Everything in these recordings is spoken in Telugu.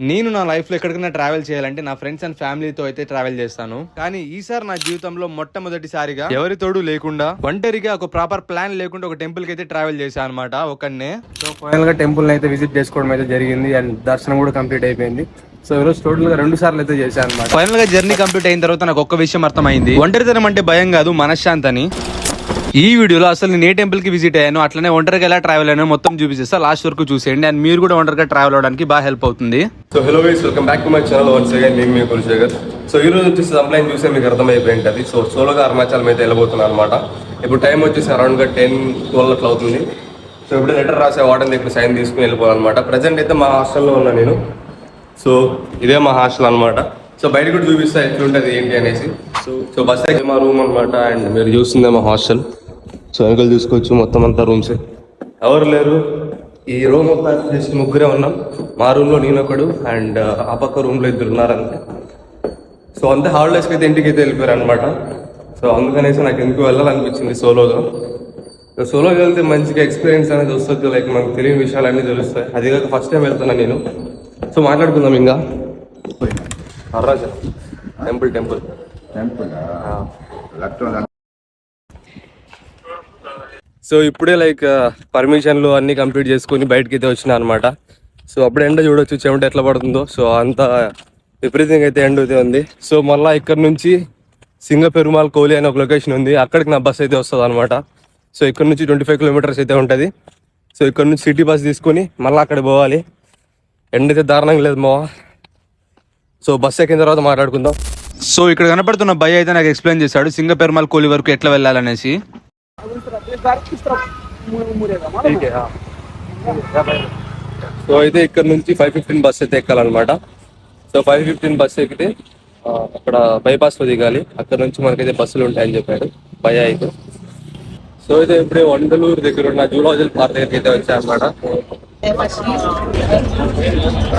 నేను నా లైఫ్లో ఎక్కడికైనా ట్రావెల్ చేయాలంటే నా ఫ్రెండ్స్ అండ్ ఫ్యామిలీతో అయితే ట్రావెల్ చేస్తాను. కానీ ఈసారి నా జీవితంలో మొట్టమొదటిసారిగా ఎవరి తోడు లేకుండా ఒంటరిగా ఒక ప్రాపర్ ప్లాన్ లేకుండా ఒక టెంపుల్కి అయితే ట్రావెల్ చేశాను అనమాట ఒకనే సో ఫైనల్గా టెంపుల్ అయితే విజిట్ చేసుకోవడం అయితే జరిగింది అండ్ దర్శనం కూడా కంప్లీట్ అయిపోయింది. సో ఈరోజు టోటల్గా రెండు సార్లు అయితే చేశాను అనమాట ఫైనల్గా జర్నీ కంప్లీట్ అయిన తర్వాత నాకు ఒక్క విషయం అర్థమైంది. ఒంటరితనం అంటే భయం కాదు మనశ్శాంతి అని. ఈ వీడియోలో అసలు నేను ఏ టెంపుల్కి విజిట్ అయ్యాను అట్లనే ఒంటరిగా ఎలా ట్రావెల్ అయ్యాను మొత్తం చూపిస్తా. లాస్ట్ వరకు చూసేయండి. అండ్ మీరు కూడా ఒంటరిగా ట్రావెల్ అవడానికి బాగా హెల్ప్ అవుతుంది. So hello guys welcome back to my channel once again నేను మీ కులశేఖర్ సో ఈ రోజు వచ్చేసి సంప్లైన్ చూసే మీకు అర్థమైపోయి ఉంటుంది. సో సోలోగా అరుణాచలం అయితే వెళ్ళబోతున్నాను అనమాట ఇప్పుడు టైం వచ్చేసి అరౌండ్గా టెన్ ట్వెల్వ్ అట్లా అవుతుంది. సో ఇప్పుడు లెటర్ రాసే వార్డెన్ దగ్గర సైన్ తీసుకుని వెళ్ళిపోవాలన్నమాట ప్రజెంట్ అయితే మా హాస్టల్లో ఉన్నా నేను. సో ఇదే మా హాస్టల్ అనమాట సో బయట కూడా చూపిస్తా ఎట్లుంటుంది ఏంటి అనేసి. సో సో బస్ అయితే మా రూమ్ అనమాట అండ్ మీరు చూస్తుందే మా హాస్టల్ సో వెనకలు చూసుకోవచ్చు మొత్తం అంతా రూమ్స్ ఎవరు లేరు? ఈ రూమ్ మొత్తం జస్ట్ ముగ్గురే ఉన్నాం. మా రూమ్లో నేను ఒకడు అండ్ ఆ పక్క రూమ్లో ఇద్దరు ఉన్నారంతే. సో అంతే హాలిడేస్కి అయితే ఇంటికి అయితే వెళ్ళిపోయారు అనమాట సో అందుకనేసి నాకు ఎందుకు వెళ్ళాలనిపించింది సోలోగా సోలోగా వెళ్తే మంచిగా ఎక్స్పీరియన్స్ అనేది వస్తుంది లైక్ మనకు తెలియని విషయాలు అన్నీ తెలుస్తాయి. అది కాక ఫస్ట్ టైం వెళ్తున్నా నేను. సో మాట్లాడుకుందాం ఇంకా. రాజా టెంపుల్ టెంపుల్ సో ఇప్పుడే లైక్ పర్మిషన్లు అన్ని కంప్లీట్ చేసుకొని బయటకి అయితే వచ్చిన అనమాట సో అప్పుడు ఎండ చూడొచ్చు చెమట ఎట్లా పడుతుందో. సో అంత విపరీతంగా అయితే ఎండ అయితే ఉంది. సో మళ్ళీ ఇక్కడ నుంచి సింగ పెరుమాల్ కోలి అనే ఒక లొకేషన్ ఉంది. అక్కడికి నా బస్ అయితే వస్తుంది అనమాట సో ఇక్కడ నుంచి ట్వంటీ ఫైవ్ కిలోమీటర్స్ అయితే ఉంటుంది. సో ఇక్కడ నుంచి సిటీ బస్ తీసుకొని మళ్ళీ అక్కడ పోవాలి. ఎండ అయితే దారుణంగా లేదు మావా. సో బస్ ఎక్కిన తర్వాత మాట్లాడుకుందాం. సో ఇక్కడ కనపడుతున్న భయ అయితే నాకు ఎక్స్ప్లెయిన్ చేశాడు సింగ పెరుమాల్ కోలి వరకు ఎట్లా వెళ్ళాలనేసి. సో అయితే ఇక్కడ నుంచి ఫైవ్ ఫిఫ్టీన్ బస్ అయితే ఎక్కాలన్నమాట. సో ఫైవ్ ఫిఫ్టీన్ బస్ ఎక్కితే అక్కడ బైపాస్లో దిగాలి. అక్కడ నుంచి మనకైతే బస్సులు ఉంటాయని చెప్పాడు. భయ అయితే. సో అయితే ఇప్పుడే వండలూరు దగ్గర ఉన్న జూలాజికల్ పార్క్ దగ్గరికి అయితే వచ్చాయన్నమాట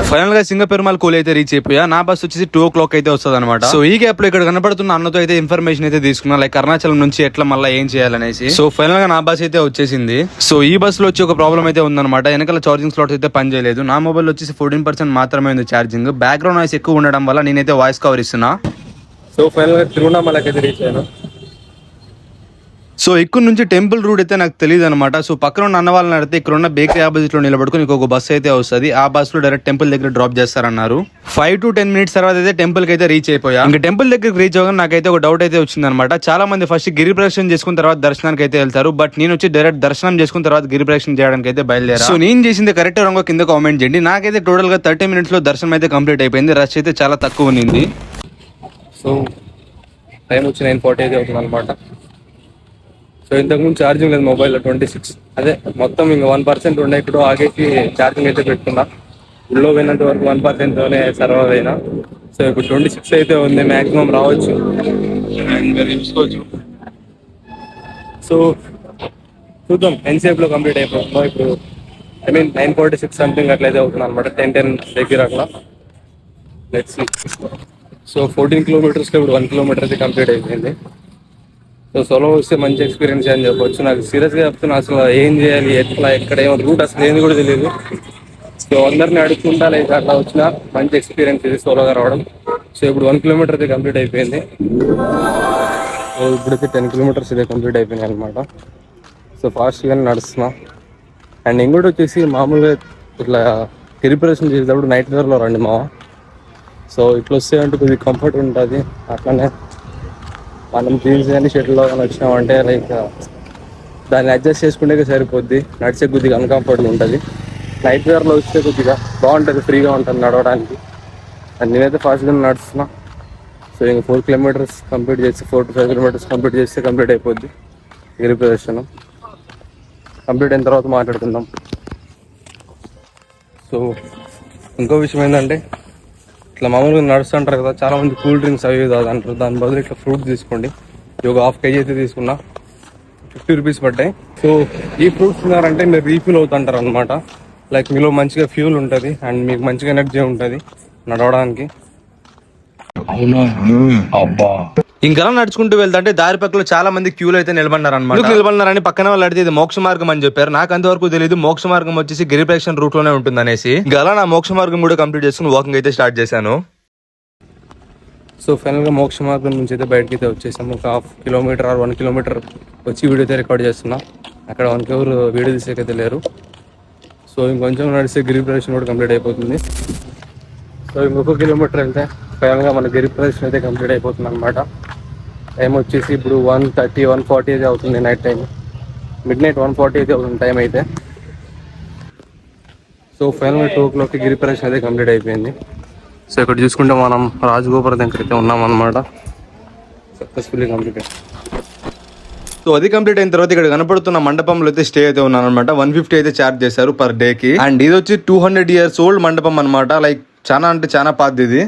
ఫైనల్గా సింగ పెరుమాల్ కోలి అయితే రీచ్ అయిపోయా. నా బస్ వచ్చేసి టూ ఓ క్లాక్ అయితే వస్తుంది అనమాట సో ఈ గ్యాప్లో ఇక్కడ కనపడుతున్న అన్నతో అయితే ఇన్ఫర్మేషన్ అయితే తీసుకున్నా. లైక్ అరుణాచలం నుంచి ఎట్లా మళ్ళీ ఏం చేయాలనేసి. సో ఫైనల్గా నా బస్ అయితే వచ్చేసింది. సో ఈ బస్లో వచ్చి ఒక ప్రాబ్లం అయితే ఉందన్నమాట. వెనకాల ఛార్జింగ్ స్లాట్స్ అయితే పని చేయలేదు నా మొబైల్ వచ్చేసి ఫోర్టీన్ పర్సెంట్ మాత్రమే ఉంది ఛార్జింగ్ బ్యాక్గ్రౌండ్ నాయిస్ ఎక్కువ ఉండడం వల్ల నేనైతే వాయిస్ కవర్ ఇస్తున్నా. సో ఫైనల్గా తిరువణామలకి అయితే రీచ్ అయ్యాను సో ఇక్కడ నుంచి టెంపుల్ రూట్ అయితే నాకు తెలియదు అనమాట సో పక్కన ఉన్న అన్న వాళ్ళని అడిగితే ఇక్కడ ఉన్న బేకరీ ఆపోజిట్లో నిలబడుకుని ఇంకొక బస్ అయితే వస్తుంది. ఆ బస్లో డైరెక్ట్ టెంపుల్ దగ్గర డ్రాప్ చేస్తారన్నారు. ఫైవ్ టు టెన్ మినిట్స్ తర్వాత అయితే టెంపుల్కి అయితే రీచ్ అయిపోయా. ఇంకా టెంపుల్ దగ్గరికి రీచ్ అవ్వగానే నాకైతే ఒక డౌట్ అయితే వచ్చింది అనమాట చాలా మంది ఫస్ట్ గిరి ప్రదక్షిణ చేసుకున్న తర్వాత దర్శనానికి అయితే వెళ్తారు. బట్ నేను వచ్చి డైరెక్ట్ దర్శనం చేసుకున్న తర్వాత గిరి ప్రదక్షిణ చేయడానికి అయితే బయలుదేరా. సో నేను చేసింది కరెక్ట్ రాంగో కింద కామెంట్ చేయండి. నాకైతే టోటల్గా థర్టీ మినిట్స్లో దర్శనం అయితే కంప్లీట్ అయిపోయింది. రష్ అయితే చాలా తక్కువ ఉన్నింది. సో టైం వచ్చి నైన్ ఫార్టీ అయితే అవుతుంది అనమాట సో ఇంతకుముందు ఛార్జింగ్ లేదు మొబైల్లో ట్వంటీ సిక్స్ అదే మొత్తం ఇంకా వన్ పర్సెంట్ ఉండే ఇప్పుడు ఆగేసి ఛార్జింగ్ అయితే పెట్టుకున్నా. ఉళ్ళో పోయినంత వరకు వన్ పర్సెంట్తోనే సర్వర్ అయినా. సో ఇప్పుడు ట్వంటీ సిక్స్ అయితే ఉంది మ్యాక్సిమం రావచ్చు. అండ్ చూసుకోవచ్చు సో చూద్దాం ఎన్సేపులో కంప్లీట్ అయిపోతుందో ఇప్పుడు I mean nine forty six something అట్లయితే అవుతుంది అనమాట టెన్ టెన్ దగ్గర అట్లా. లెట్స్ సో ఫోర్టీన్ కిలోమీటర్స్లో ఇప్పుడు వన్ కిలోమీటర్ అయితే కంప్లీట్ అయిపోయింది. సో సోలో వస్తే మంచి ఎక్స్పీరియన్స్ అని చెప్పొచ్చు. నాకు సీరియస్గా చెప్తున్నా అసలు ఏం చేయాలి ఎట్లా ఎక్కడ ఏమో రూట్ అసలు ఏంది కూడా తెలియదు. సో అందరిని అడుగుతుంటా లేక అట్లా వచ్చిన మంచి ఎక్స్పీరియన్స్ ఇది సోలోగా రావడం. సో ఇప్పుడు వన్ కిలోమీటర్ అయితే కంప్లీట్ అయిపోయింది. సో ఇప్పుడైతే టెన్ కిలోమీటర్స్ ఇదే కంప్లీట్ అయిపోయినాయి అనమాట సో ఫాస్ట్గానే నడుస్తున్నా. అండ్ ఇంకోటి వచ్చేసి మామూలుగా ఇట్లా ప్రిపరేషన్ చేసేటప్పుడు నైట్ వేర్లో రండి మావా. సో ఇట్లా వస్తే అంటే కొద్దిగా కంఫర్ట్ ఉంటుంది అట్లనే మనం జీన్స్ కానీ షర్ట్లో కానీ వచ్చినామంటే లైక్ దాన్ని అడ్జస్ట్ చేసుకుంటే సరిపోద్ది. నడిచే కొద్దిగా అన్కంఫర్టబుల్ ఉంటుంది. నైట్ వేర్లో వస్తే కొద్దిగా బాగుంటుంది ఫ్రీగా ఉంటుంది నడవడానికి. అండ్ నేనైతే ఫాస్ట్గా నడుస్తున్నా. సో ఇంక ఫోర్ కిలోమీటర్స్ కంప్లీట్ చేసి four to five kilometres complete చేస్తే కంప్లీట్ అయిపోద్ది. గిరి ప్రదర్శనం. కంప్లీట్ అయిన తర్వాత మాట్లాడుకుందాం. సో ఇంకో విషయం ఏంటంటే ఇట్లా మామూలుగా నడుస్తుంటారు కదా చాలా మంది కూల్ డ్రింక్స్ అవి అంటారు దాని బదులు ఇట్లా ఫ్రూట్ తీసుకోండి. ఇది ఒక హాఫ్ కేజీ అయితే తీసుకున్నా. ఫిఫ్టీ రూపీస్ పడ్డాయి. సో ఈ ఫ్రూట్స్ తిన్నారంటే మీరు రీఫిల్ అవుతుంటారు అనమాట లైక్ మీలో మంచిగా ఫ్యూల్ ఉంటుంది అండ్ మీకు మంచిగా ఎనర్జీ ఉంటుంది నడవడానికి. ఇంకా నడుచుకుంటూ వెళ్తుంటే దారి పక్కలో చాలా మంది క్యూలో అయితే నిలబడినారు అనమాట నిలబడినారని పక్కన వాళ్ళు అడిగితే ఇది మోక్ష మార్గం అని చెప్పారు. నాకు అంతవరకు తెలియదు మోక్ష మార్గం వచ్చేసి గిరిప్రదక్షిణ రూట్లోనే ఉంటుంది అనేసి ఇంకా అలా నా మోక్ష మార్గం కూడా కంప్లీట్ చేసుకుని వాకింగ్ అయితే స్టార్ట్ చేశాను. సో ఫైనల్గా మోక్ష మార్గం నుంచి అయితే బయటకి అయితే వచ్చేసాము. ఒక half kilometre or one kilometre వచ్చి వీడియో అయితే రికార్డ్ చేస్తున్నా. అక్కడ వన్కి ఎవరు వీడియో తీసేకైతే లేరు. సో ఇంకొంచెం నడిస్తే గిరి ప్రదర్శన కూడా కంప్లీట్ అయిపోతుంది. సో ఇంకొక కిలోమీటర్ వెళ్తే ఫైనల్గా మన గిరి ప్రదర్శన అయితే కంప్లీట్ అయిపోతుంది అనమాట టైం వచ్చేసి ఇప్పుడు వన్ థర్టీ వన్ ఫార్టీ అయితే అవుతుంది night time midnight one forty అయితే అవుతుంది టైం అయితే. సో ఫైనల్గా టూ ఓ క్లాక్కి గిరి ప్రదర్శన అయితే కంప్లీట్ అయిపోయింది. సో ఇక్కడ చూసుకుంటే మనం రాజగోపురం దగ్గర అయితే ఉన్నాం అనమాట సక్సెస్ఫుల్లీ కంప్లీట్ సో అది కంప్లీట్ అయిన తర్వాత ఇక్కడ కనపడుతున్న మండపంలో అయితే స్టే అయితే ఉన్నాను అనమాట వన్ ఫిఫ్టీ అయితే చార్జ్ చేశారు పర్ డేకి అండ్ ఇది వచ్చి టూ హండ్రెడ్ ఇయర్స్ ఓల్డ్ మండపం అనమాట లైక్ చాలా అంటే చాలా పాతది ఇది.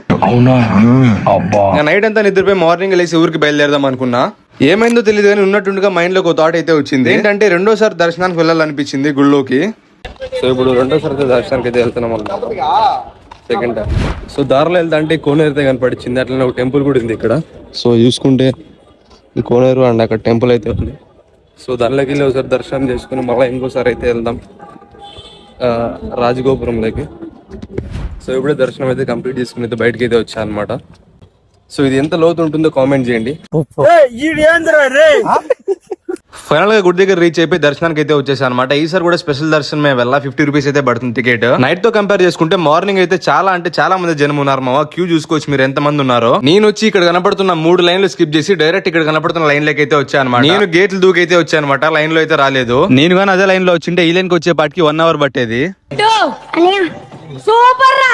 నైట్ అంతా నిద్రపోయి మార్నింగ్ లేసి ఊరికి బయలుదేరదాం అనుకున్నా. ఏమైందో తెలియదు కానీ ఉన్నట్టుండగా మైండ్లో ఒక థాట్ అయితే వచ్చింది. ఏంటంటే రెండోసారి దర్శనానికి వెళ్ళాలనిపించింది గుళ్ళోకి. సో ఇప్పుడు రెండోసారి దర్శనానికి అయితే వెళ్తున్నాం సెకండ్ టైం సో దారిలో వెళ్తా అంటే కోనేరు అయితే కనపడిచింది అట్లనే ఒక టెంపుల్ కూడా ఉంది ఇక్కడ. సో చూసుకుంటే ఈ కోనేరు అండ్ అక్కడ టెంపుల్ అయితే ఉంది. సో దానిలోకి వెళ్ళి ఒకసారి దర్శనం చేసుకుని మళ్ళీ ఇంకోసారి అయితే వెళ్దాం. ఆ, రాజగోపురంలోకి. సో ఇప్పుడే దర్శనం అయితే కంప్లీట్ చేసుకుని అయితే బయటకి అయితే వచ్చా అనమాట సో ఇది ఎంత లోతు ఉంటుందో కామెంట్ చేయండి. ఫైనల్గా గుడి దగ్గర రీచ్ అయిపోయి దర్శనానికి అయితే వచ్చేసాను అనమాట ఈసారి కూడా స్పెషల్ దర్శనమే వెళ్ళా. ఫిఫ్టీ రూపీస్ అయితే పడుతుంది టికెట్. నైట్తో కంపేర్ చేసుకుంటే మార్నింగ్ అయితే చాలా అంటే చాలా మంది జనం ఉన్నారు మావా. క్యూ చూసుకోవచ్చు మీరు ఎంత మంది ఉన్నారో. నేను వచ్చి ఇక్కడ కనపడుతున్న మూడు లైన్లు స్కిప్ చేసి డైరెక్ట్ ఇక్కడ కనపడుతున్న లైన్ లకి అయితే వచ్చాను అనమాట నేను గేట్లు దూకైతే వచ్చాను అనమాట లైన్లో అయితే రాలేదు. నేను కానీ అదే లైన్లో వచ్చింటే ఈ లైన్కి వచ్చేపాటికి వన్ అవర్ పట్టేది. సూపర్ రా.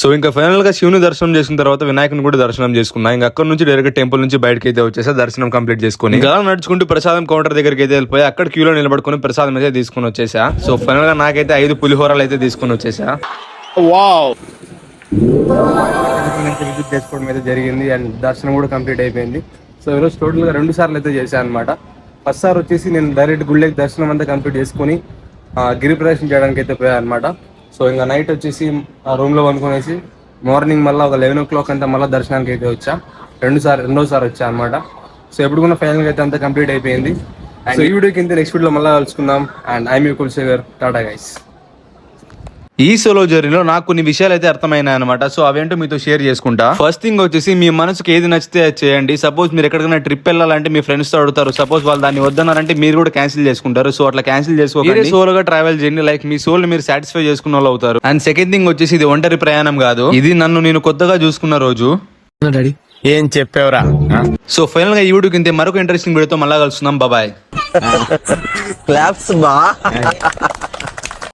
సో ఇంకా ఫైనల్గా శివుని దర్శనం చేసుకున్న తర్వాత వినాయకుని కూడా దర్శనం చేసుకున్నా. ఇంకా అక్కడ నుంచి డైరెక్ట్ టెంపుల్ నుంచి బయటకి అయితే వచ్చేసా దర్శనం కంప్లీట్ చేసుకుని. ఇంకా అలా నడుచుకుంటూ ప్రసాదం కౌంటర్ దగ్గరికి అయితే వెళ్ళిపోయి అక్కడ క్యూలో నిలబడుకుని ప్రసాదం అయితే తీసుకుని వచ్చేసా. సో ఫైనల్గా నాకైతే ఐదు పులిహోరాలు అయితే తీసుకుని వచ్చేసా. విజిట్ చేసుకోవడం అయితే జరిగింది అండ్ దర్శనం కూడా కంప్లీట్ అయిపోయింది. సో ఈరోజు టోటల్గా రెండు సార్లు అయితే చేశాను అనమాట ఫస్ట్ సార్ వచ్చేసి నేను డైరెక్ట్ గుళ్ళకి దర్శనం అంతా కంప్లీట్ చేసుకుని ఆ, గిరి ప్రదర్శన చేయడానికి అయితే పోయాను అనమాట సో ఇంకా నైట్ వచ్చేసి ఆ రూమ్లో పనుకునేసి మార్నింగ్ మళ్ళీ ఒక లెవెన్ ఓ క్లాక్ అంతా మళ్ళీ దర్శనానికి అయితే వచ్చా. రెండు సార్ రెండోసారి వచ్చా అనమాట సో ఎప్పుడు కూడా ఫైనల్గా అయితే అంతా కంప్లీట్ అయిపోయింది. సో ఈ వీడియోకి ఇంత నెక్స్ట్ వీడియోలో మళ్ళీ కలుసుకుందాం. అండ్ ఐ మీ కుల్శేఖర్ టాటా గైస్ ఈ సోలో జర్నీలో నాకు కొన్ని విషయాలు అయితే అర్థమైనాయి అనమాట సో అవేంటో మీతో షేర్ చేసుకుంటా. ఫస్ట్ థింగ్ వచ్చేసి మీ మనసుకి ఏది నచ్చితే అది చేయండి. సపోజ్ మీరు ఎక్కడికైనా ట్రిప్ వెళ్ళాలంటే మీ ఫ్రెండ్స్తో అడుగుతారు. సపోజ్ వాళ్ళు దాన్ని వద్దన్నారంటే మీరు కూడా క్యాన్సిల్ చేసుకుంటారు. సో అట్లా క్యాన్సిల్ చేసుకోండి సోలోగా ట్రావెల్ చేయండి లైక్ మీ సోల్ మీరు సాటిస్ఫై చేసుకున్న వాళ్ళు అవుతారు. అండ్ సెకండ్ థింగ్ వచ్చేసి ఇది ఒంటరి ప్రయాణం కాదు. ఇది నన్ను నేను కొత్తగా చూసుకున్న రోజు. ఏం చెప్పావురా? సో ఫైనల్గా ఈ వీడియోకి ఇంతే మరొక ఇంట్రెస్టింగ్ వీడియోతో మళ్ళా కలుస్తున్నాం. బాబాయ్ క్లాప్స్ బా